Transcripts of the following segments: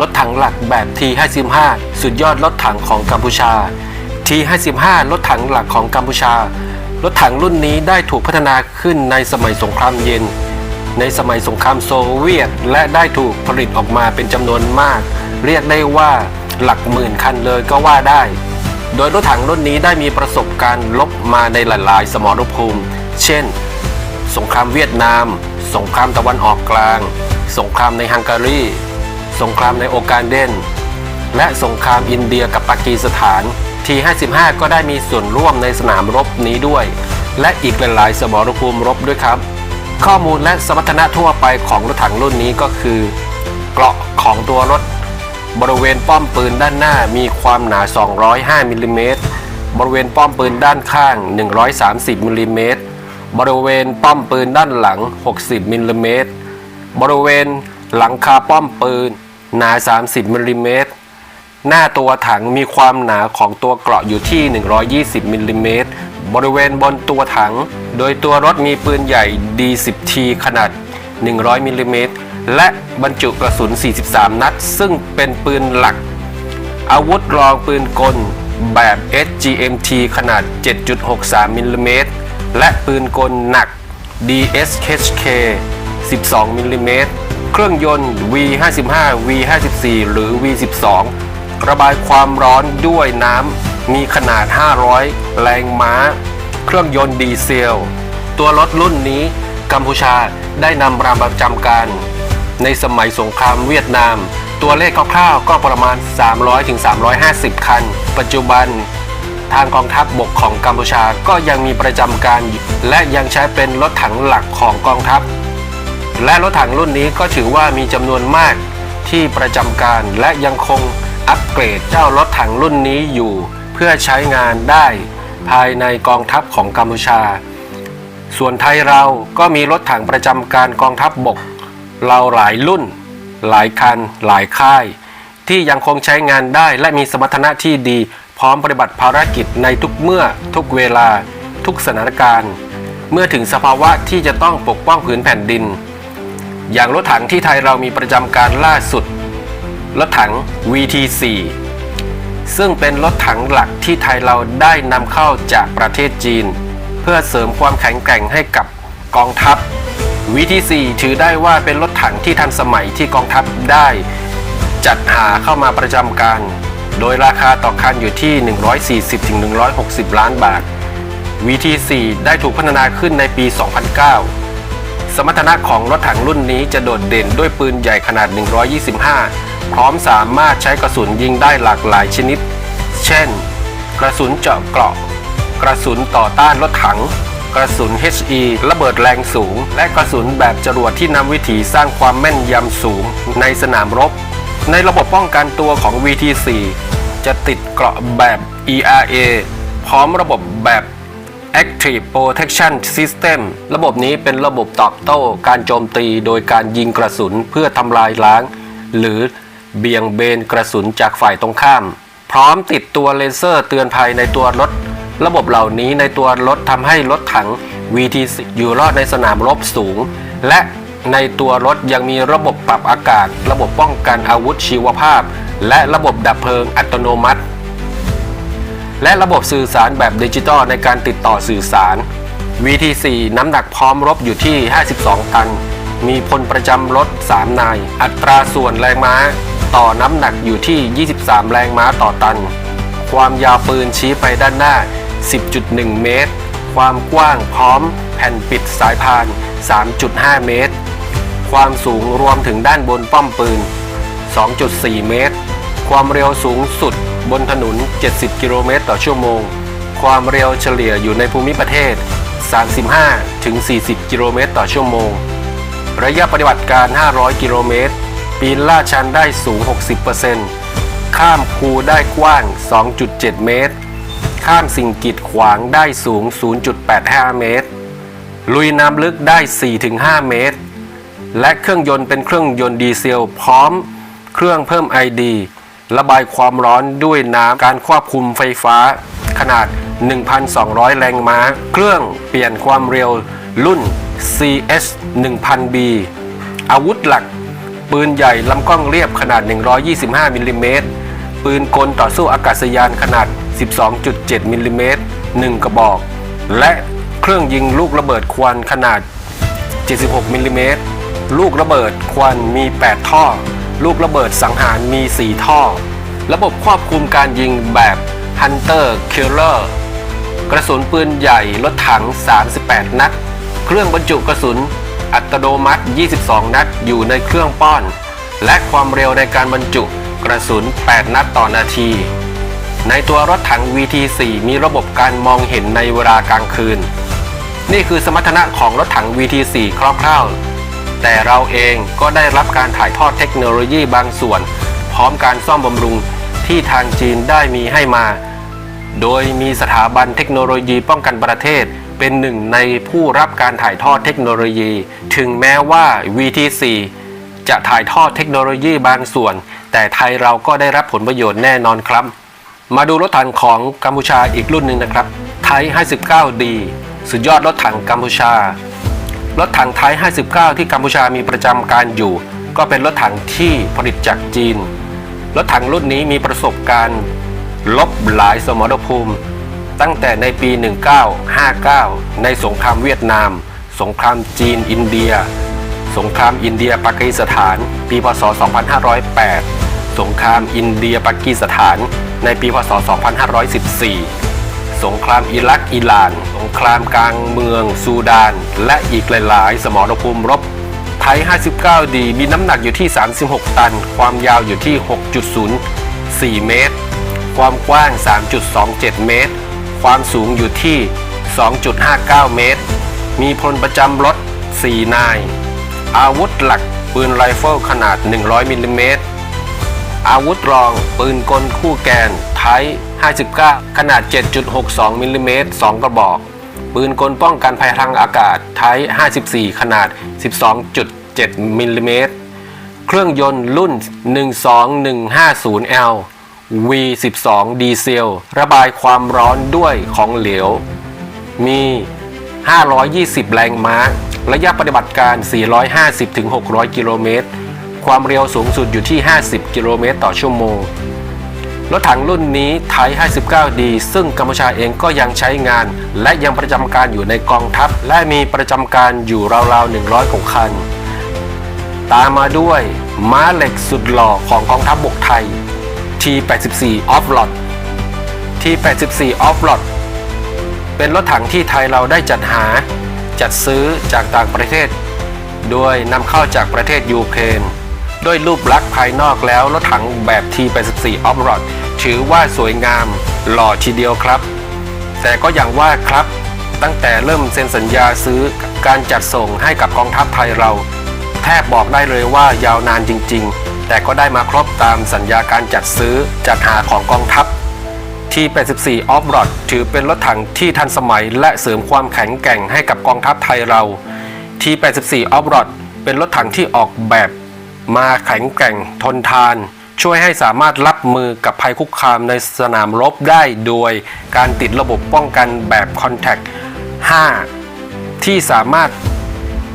รถถังหลักแบบ T55 สุดยอดรถถังของกัมพูชา T55 รถถังหลักของกัมพูชา รถถังรุ่นนี้ได้ถูกพัฒนาขึ้นในสมัยสงครามเย็น ในสมัยสงครามโซเวียต และได้ถูกผลิตออกมาเป็นจำนวนมาก เรียกได้ว่าหลักหมื่นคันเลยก็ว่าได้ โดยรถถังรุ่นนี้ได้มีประสบการณ์ลบมาในหลาย ๆ สมรภูมิ เช่น สงครามเวียดนาม สงครามตะวันออกกลาง สงครามในฮังการี สงครามในโอกาเดนและสงครามอินเดียกับปากีสถาน T55 ก็ได้มีส่วนร่วมในสนามรบนี้ด้วย และอีกหลายๆ สมรภูมิรบด้วยครับ ข้อมูลและสมรรถนะทั่วไปของรถถังรุ่นนี้ก็คือ เกราะของตัวรถ บริเวณป้อมปืนด้านหน้ามีความหนา 205มิลลิเมตรบริเวณป้อมปืนด้านข้าง 130มิลลิเมตรบริเวณป้อมปืนด้านหลัง 60มิลลิเมตรบริเวณหลังคาป้อมปืน หนา 30มิลลิเมตรหน้าตัวถังมีความหนาของตัวเกราะอยู่ที่ 120มิลลิเมตรบริเวณบนตัวถัง โดยตัวรถมีปืนใหญ่ D10T ขนาด 100มิลลิเมตรและบรรจุกระสุน 43 นัด ซึ่งเป็นปืนหลัก อาวุธรองปืนกลแบบ SGMT ขนาด 7.63มิลลิเมตรและปืนกลหนัก DSHK 12มิลลิเมตร เครื่องยนต์ V55 V54 หรือ V12 ระบายความร้อนด้วยน้ำมีขนาด 500 แรงม้า เครื่องยนต์ดีเซล ตัวรถรุ่นนี้กัมพูชาได้นำมาประจำการ ในสมัยสงครามเวียดนาม ตัวเลขคร่าวๆก็ประมาณ 300-350 คัน ปัจจุบันทางกองทัพบบกของกัมพูชาก็ยังมีประจำการและยังใช้เป็นรถถังหลักของกองทัพ และรถถังรุ่นนี้ก็ถือว่ามีจำนวนมากที่ประจำการและยังคงอัปเกรดเจ้ารถถังรุ่นนี้อยู่ เพื่อใช้งานได้ภายในกองทัพของกัมพูชา ส่วนไทยเราก็มีรถถังประจำการกองทัพบบก เราหลายรุ่น หลายคัน หลายค่าย ที่ยังคงใช้งานได้และมีสมรรถนะที่ดี พร้อมปฏิบัติภารกิจในทุกเมื่อ ทุกเวลา ทุกสถานการณ์ เมื่อถึงสภาวะที่จะต้องปกป้องผืนแผ่นดิน อย่างรถถังที่ไทยเรามีประจำการล่าสุด รถถัง VT4 ซึ่งเป็นรถถังหลักที่ไทยเราได้นำเข้าจากประเทศจีน เพื่อเสริมความแข็งแกร่งให้กับกองทัพ VT4 ถือได้ว่าเป็นรถถังที่ทันสมัยที่กองทัพได้ จัดหาเข้ามาประจำการ โดยราคาต่อคันอยู่ที่ 140-160 ล้านบาท VT4 ได้ถูกพัฒนาขึ้นในปี 2009 สมรรถนะของรถถังรุ่นนี้จะโดดเด่นด้วยปืนใหญ่ขนาด 125 พร้อมสามารถใช้กระสุนยิงได้หลากหลายชนิด เช่น กระสุนเจาะเกราะ กระสุนต่อต้านรถถัง กระสุน HE ระเบิดแรงสูง และกระสุนแบบจรวดที่นำวิถีสร้างความแม่นยำสูงในสนามรบ ในระบบป้องกันตัวของ VT4 จะติดเกราะแบบ ERA พร้อมระบบแบบ Active Protection System ระบบนี้เป็นระบบตอบโต้การโจมตีโดยการยิงกระสุนเพื่อทำลายล้าง หรือเบี่ยงเบนกระสุนจากฝ่ายตรงข้าม พร้อมติดตัวเลเซอร์เตือนภัยในตัวรถ ระบบเหล่านี้ในตัวรถทำให้รถถัง VT อยู่รอดในสนามรบสูง และในตัวรถยังมีระบบปรับอากาศ ระบบป้องกันอาวุธชีวภาพ และระบบดับเพลิงอัตโนมัติ และระบบสื่อสารแบบดิจิตอลในการติดต่อสื่อสาร VT4 น้ำหนักพร้อมรบอยู่ที่ 52 ตัน มีพลประจำรถ 3 นาย อัตราส่วนแรงม้า ต่อน้ำหนักอยู่ที่ 23 แรงม้าต่อตัน ความยาวปืนชี้ไปด้านหน้า 10.1 เมตร ความกว้างพร้อม แผ่นปิดสายพาน 3.5 เมตร ความสูงรวมถึงด้านบนป้อมปืน 2.4 เมตร ความเร็วสูงสุดบนถนน 70 กิโลเมตรต่อชั่วโมง ความเร็วเฉลี่ยอยู่ในภูมิประเทศ 35 ถึง 40 กิโลเมตรต่อชั่วโมง ระยะปฏิบัติการ 500 กิโลเมตร ปีนลาดชันได้สูง 60%ข้ามคูได้กว้าง 2.7 เมตร ข้ามสิ่งกีดขวางได้สูง 0.85 เมตร ลุยน้ำลึกได้ 4-5 เมตร และเครื่องยนต์เป็นเครื่องยนต์ดีเซล พร้อม เครื่องเพิ่มไอดี ระบายความร้อนด้วยน้ำการควบคุมไฟฟ้า ขนาด 1,200 แรงม้า เครื่องเปลี่ยนความเร็วรุ่น CS 1000B อาวุธหลัก ปืนใหญ่ลำกล้องเรียบขนาด 125มิลลิเมตรปืนกลต่อสู้อากาศยานขนาด 12.7มิลลิเมตร1กระบอก และเครื่องยิงลูกระเบิดควันขนาด 76มิลลิเมตรลูกระเบิดควันมี 8 ท่อ ลูกระเบิดสังหารมี 4 ท่อ ระบบควบคุมการยิงแบบ Hunter Killer กระสุนปืนใหญ่รถถัง 38 นัด เครื่องบรรจุกระสุน อัตโนมัติ 22 นัดอยู่ในเครื่องป้อน และความเร็วในการบรรจุกระสุน 8 นัดต่อนาที ในตัวรถถัง VT4 มีระบบการมองเห็นในเวลากลางคืน นี่คือสมรรถนะของรถถัง VT4 คร่าวๆ แต่เราเองก็ได้รับการถ่ายทอดเทคโนโลยีบางส่วน พร้อมการซ่อมบำรุงที่ทางจีนได้มีให้มา โดยมีสถาบันเทคโนโลยีป้องกันประเทศ เป็นหนึ่งในผู้รับการถ่ายทอดเทคโนโลยี ถึงแม้ว่า VT4 จะถ่ายทอดเทคโนโลยีบางส่วน แต่ไทยเราก็ได้รับผลประโยชน์แน่นอนครับ มาดูรถถังของกัมพูชาอีกรุ่นหนึ่งนะครับไทย 59D สุดยอดรถถังกัมพูชา รถถังไทย 59 ที่กัมพูชามีประจำการอยู่ ก็เป็นรถถังที่ผลิตจากจีน รถถังรุ่นนี้มีประสบการณ์ลบหลายสมรภูมิ ตั้งแต่ในปี 1959 ในสงครามเวียดนาม สงครามจีนอินเดีย สงครามอินเดียปากีสถาน ปีพศ 2508 สงครามอินเดียปากีสถาน ในปีพศ 2514 สงครามอิรักอิหร่าน สงครามกลางเมือง ซูดาน และอีกหลาย ๆ สมรภูมิรบ ไทย 59D มีน้ำหนักอยู่ที่ 36 ตัน ความยาวอยู่ที่ 6.04 เมตร ความกว้าง 3.27 เมตร ความสูงอยู่ที่ 2.59 เมตร มีพลประจำรถ 4 นาย อาวุธหลักปืนไรเฟิลขนาด 100 มิลลิเมตรอาวุธรองปืนกลคู่แกนไทย 59 ขนาด 7.62 มิลลิเมตร 2 กระบอก ปืนกลป้องกันภัยทางอากาศไทย54 ขนาด 12.7 มิลลิเมตร เครื่องยนต์รุ่น 12150L V12 ดีเซล ระบายความร้อนด้วยของเหลว มี 520 แรงม้า ระยะปฏิบัติการ 450-600 กิโลเมตร ความเร็วสูงสุดอยู่ที่ 50 กิโลเมตรต่อชั่วโมง รถถังรุ่นนี้ไทย 59D ซึ่งกัมพูชาเองก็ยังใช้งาน และยังประจำการอยู่ในกองทัพ และมีประจำการอยู่ราวๆ 100กว่าคัน ตามมาด้วย ม้าเหล็กสุดหล่อของกองทัพบบกไทย T84 Offroad T84 Offroad เป็นรถถังที่ไทยเราได้จัดหา จัดซื้อจากต่างประเทศ โดยนำเข้าจากประเทศยูเครน ด้วยรูปลักษณ์ภายนอกแล้วรถถังแบบ T84 Offroad ถือว่าสวยงามหล่อทีเดียวครับ แต่ก็อย่างว่าครับ ตั้งแต่เริ่มเซ็นสัญญาซื้อการจัดส่งให้กับกองทัพไทยเรา แทบบอกได้เลยว่ายาวนานจริง ๆ แต่ก็ได้มาครบตามสัญญาการจัดซื้อจัดหาของกองทัพ T84 Off-Road ถือเป็นรถถังที่ทันสมัยและเสริมความแข็งแกร่งให้กับกองทัพไทยเรา T84 Off-Road เป็นรถถังที่ออกแบบ มาแข็งแกร่งทนทาน ช่วยให้สามารถรับมือกับภัยคุกคามในสนามรบได้โดยการติดระบบป้องกันแบบ Contact 5ที่สามารถ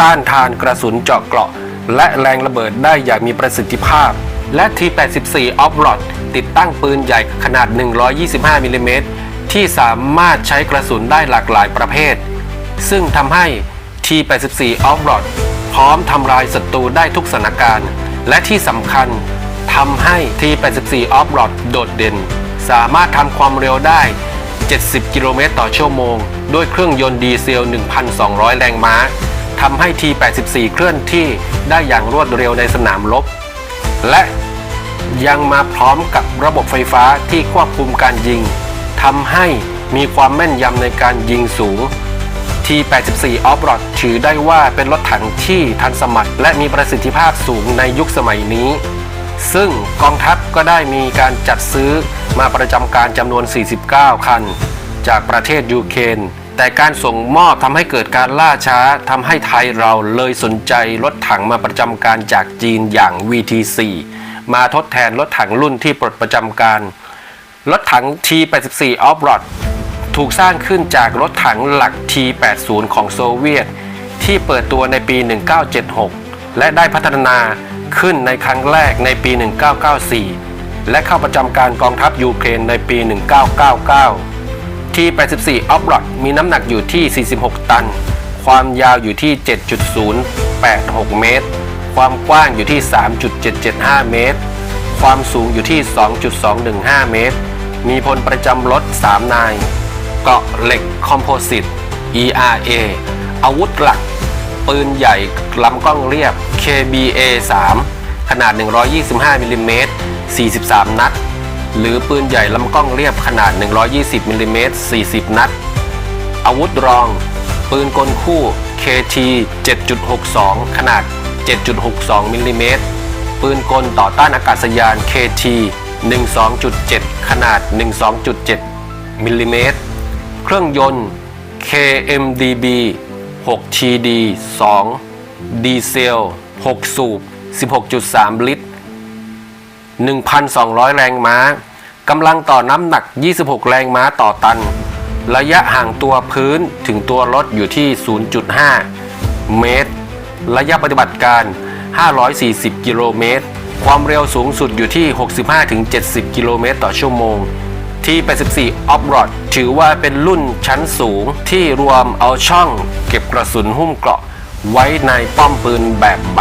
ต้านทานกระสุนเจาะเกราะ และแรงระเบิดได้อย่างมีประสิทธิภาพ และ T84 Off-Road ติดตั้งปืนใหญ่ขนาด 125มิลลิเมตรที่สามารถใช้กระสุนได้หลากหลายประเภท ซึ่งทำให้ T84 Off-Road พร้อมทำลายศัตรูได้ทุกสถานการณ์ และที่สำคัญทำให้ T84 Off-Road โดดเด่น สามารถทำความเร็วได้ 70 กิโลเมตรต่อชั่วโมง ด้วยเครื่องยนต์ดีเซล 1,200 แรงม้าทำให้ T84 เคลื่อนที่ได้อย่างรวดเร็วในสนามรบ และยังมาพร้อมกับระบบไฟฟ้าที่ควบคุมการยิงทำให้มีความแม่นยำในการยิงสูง T84 Off-Road ถือได้ว่าเป็นรถถังที่ทันสมัยและมีประสิทธิภาพสูงในยุคสมัยนี้ ซึ่งกองทัพก็ได้มีการจัดซื้อมาประจำการจำนวน 49 คัน จากประเทศยูเครนแต่การส่งมอบทำให้เกิดการล่าช้าทำให้ไทยเราเลยสนใจรถถังมาประจำการจากจีนอย่าง VT4 มาทดแทนรถถังรุ่นที่ปลดประจำการรถถัง T84 Off-Road ถูกสร้างขึ้นจากรถถังหลัก T80 ของโซเวียต ที่เปิดตัวในปี 1976 และได้พัฒนาขึ้นในครั้งแรกในปี 1994 และเข้าประจำการกองทัพยูเครนในปี 1999ที่84ออฟรอดมีน้ำหนักอยู่ที่ 46 ตัน ความยาวอยู่ที่ 7.086 เมตร ความกว้างอยู่ที่ 3.775 เมตร ความสูงอยู่ที่ 2.215 เมตร มีพลประจำรถ 3 นาย เกาะเหล็กคอมโพสิต ERA อาวุธหลัก ปืนใหญ่ลำกล้องเรียบ KBA 3 ขนาด 125มิลลิเมตร43 นัด หรือปืนใหญ่ลำกล้องเรียบขนาด 120มิลลิเมตร40 นัด อาวุธรอง ปืนกลคู่ KT 7.62 ขนาด 7.62มิลลิเมตรปืนกลต่อต้านอากาศยาน KT 12.7 ขนาด 12.7มิลลิเมตร เครื่องยนต์ KMDB 6TD 2 ดีเซล 6 สูบ 16.3 ลิตร 1,200 แรงม้ากำลังต่อน้ำหนัก 26 แรงม้าต่อตัน ระยะห่างตัวพื้นถึงตัวรถอยู่ที่ 0.5 เมตร ระยะปฏิบัติการ 540 กิโลเมตร ความเร็วสูงสุดอยู่ที่ 65-70 กิโลเมตรต่อชั่วโมง ที่ 84ออฟรอดถือว่าเป็นรุ่นชั้นสูงที่รวมเอาช่องเก็บกระสุนหุ้มเกราะไว้ในป้อมปืนแบบใบ